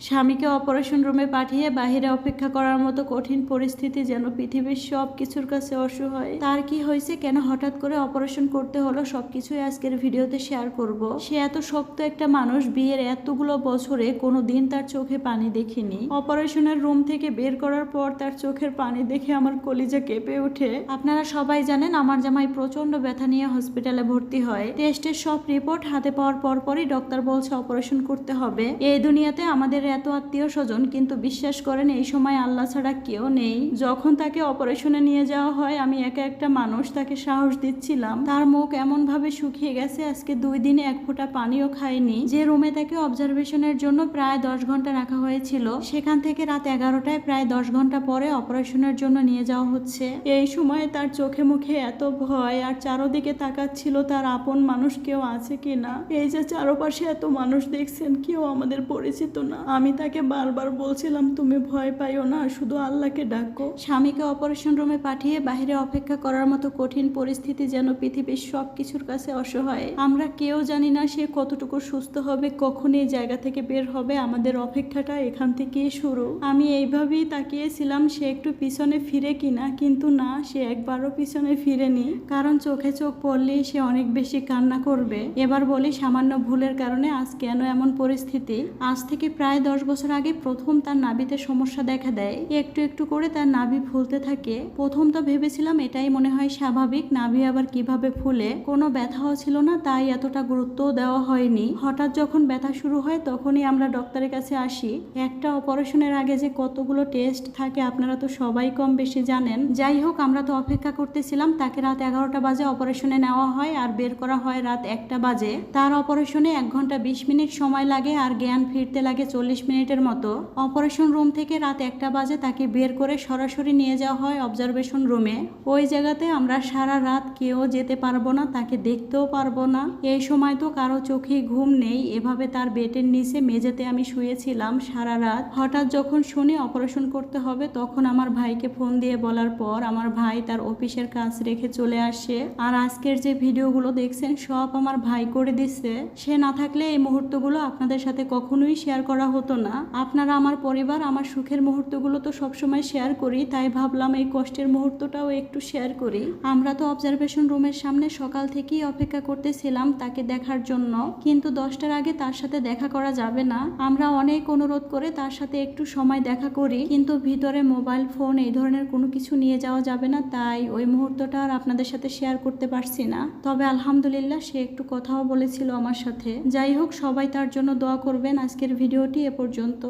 স্বামীকে অপারেশন রুমে পাঠিয়ে বাহিরে অপেক্ষা করার মতো কঠিন পরিস্থিতি যেন পৃথিবীর সব কিছুর কাছে অসহায় তার কি হয়েছে, কেন হঠাৎ করে অপারেশন করতে হলো, সবকিছুই আজকের ভিডিওতে শেয়ার করব। সে এত শক্ত একটা মানুষ, বিয়ের এতগুলো বছরে কোনো দিন তার চোখে পানি দেখিনি। অপারেশনের রুম থেকে বের করার পর তার চোখের পানি দেখে আমার কলিজা কেঁপে ওঠে। আপনারা সবাই জানেন, আমার জামাই প্রচণ্ড ব্যথা নিয়ে হসপিটালে ভর্তি হয়। টেস্টের সব রিপোর্ট হাতে পাওয়ার পরপরই ডক্টর বলছে অপারেশন করতে হবে। এই দুনিয়াতে আমাদের এত আত্মীয় স্বজন, কিন্তু বিশ্বাস করেন এই সময় আল্লাহ ছাড়া কেউ নেই। যখন তাকে অপারেশনে নিয়ে যাওয়া হয়, আমি একা একটা মানুষ, তাকে সাহস দিচ্ছিলাম। তার মুখ এমন ভাবে শুকিয়ে গেছে, আজকে দুই দিনে এক ফোঁটা পানিও খায়নি যে রুমে তাকে অবজারভেশনের জন্য প্রায় দশ ঘণ্টা রাখা হয়েছিল, সেখান থেকে রাত এগারোটায় প্রায় দশ ঘণ্টা পরে অপারেশনের জন্য নিয়ে যাওয়া হচ্ছে। এই সময় তার চোখে মুখে এত ভয়, আর চারোদিকে তাকাচ্ছিল তার আপন মানুষ কেউ আছে কিনা? এই যে চারপাশে এত মানুষ দেখছেন, কেউ আমাদের পরিচিত না। আমি তাকে বারবার বলছিলাম, তুমি ভয় পাইও না, শুধু আল্লাহকে ডাকো। স্বামীকে অপারেশন রুমে পাঠিয়ে বাইরে অপেক্ষা করার মতো কঠিন পরিস্থিতি যেন পৃথিবীর সব কিছুর কাছে অসহায়। আমরা কেউ জানি না সে কতটুকু সুস্থ হবে, কখন এই জায়গা থেকে বের হবে, আমাদের অপেক্ষাটা এখান থেকেই শুরু। আমি এইভাবেই তাকিয়েছিলাম, সে একটু পিছনে ফিরে কিনা, কিন্তু না, সে একবারও পিছনে ফিরেনি, কারণ চোখে চোখ পড়লেই সে অনেক বেশি কান্না করবে। এবার বলি সামান্য ভুলের কারণে আজ কেন এমন পরিস্থিতি? আজ থেকে প্রায় দশ বছর আগে প্রথম তার নাভিতে সমস্যা দেখা দেয়। একটু একটু করে তার নাভি ফুলতে থাকে। প্রথম তো ভেবেছিলাম এটাই মনে হয় স্বাভাবিক, নাভি আবার কীভাবে ফুলে? কোনো ব্যথাও ছিল না, তাই এতটা গুরুত্বও দেওয়া হয়নি। হঠাৎ যখন ব্যথা শুরু হয়, তখনই আমরা ডক্টরের কাছে আসি। একটা অপারেশনের আগে যে কতগুলো টেস্ট থাকে, আপনারা তো সবাই কম বেশি জানেন। যাই হোক, আমরা তো অপেক্ষা করতেছিলাম, তাকে রাত এগারোটা বাজে অপারেশনে নেওয়া হয় আর বের করা হয় রাত একটা বাজে। তার অপারেশনে এক ঘণ্টা বিশ মিনিট সময় লাগে আর জ্ঞান ফিরতে লাগে চল্লিশ মিনিটের মতো। অপারেশন রুম থেকে রাত একটা বাজে তাকে বের করে সরাসরি নিয়ে যাওয়া হয় অবজারভেশন রুমে। ওই জায়গাতে আমরা সারা রাত কেউ যেতে পারব না, তাকে দেখতেও পারব না। এই সময় তো কারও চোখে ঘুম নেই, এভাবে তার বেটের নিচে মেঝেতে আমি শুয়েছিলাম সারা রাত। হঠাৎ যখন শুনি অপারেশন করতে হবে, তখন আমার ভাইকে ফোন দিয়ে বলার পর আমার ভাই তার অফিসের কাজ রেখে চলে আসে। আর আজকের যে ভিডিওগুলো দেখছেন, সব আমার ভাই করে দিচ্ছে। সে না থাকলে এই মুহূর্তগুলো আপনাদের সাথে কখনোই শেয়ার করা হতো না। আপনারা আমার পরিবার, আমার সুখের মুহূর্তগুলো তো সবসময় শেয়ার করি, তাই ভাবলাম এই কষ্টের মুহূর্তটাও একটু শেয়ার করি। আমরা তো অবজারভেশন রুমের সামনে সকাল থেকেই অপেক্ষা করতেছিলাম তাকে দেখার জন্য, কিন্তু দশটার আগে তার সাথে দেখা করা যাবে না। আমরা অনেক অনুরোধ করে তার সাথে একটু সময় দেখা করি, কিন্তু ভিতরে মোবাইল ফোন এই ধরনের কোনো কিছু নিয়ে যাওয়া যাবে না, তাই ওই মুহূর্তটা আর আপনাদের সাথে শেয়ার করতে পারছি না। তবে আলহামদুলিল্লাহ সে একটু কথাও বলেছিল আমার সাথে। যাই হোক, সবাই তার জন্য দোয়া করবেন। আজকের ভিডিওটি এ পর্যন্ত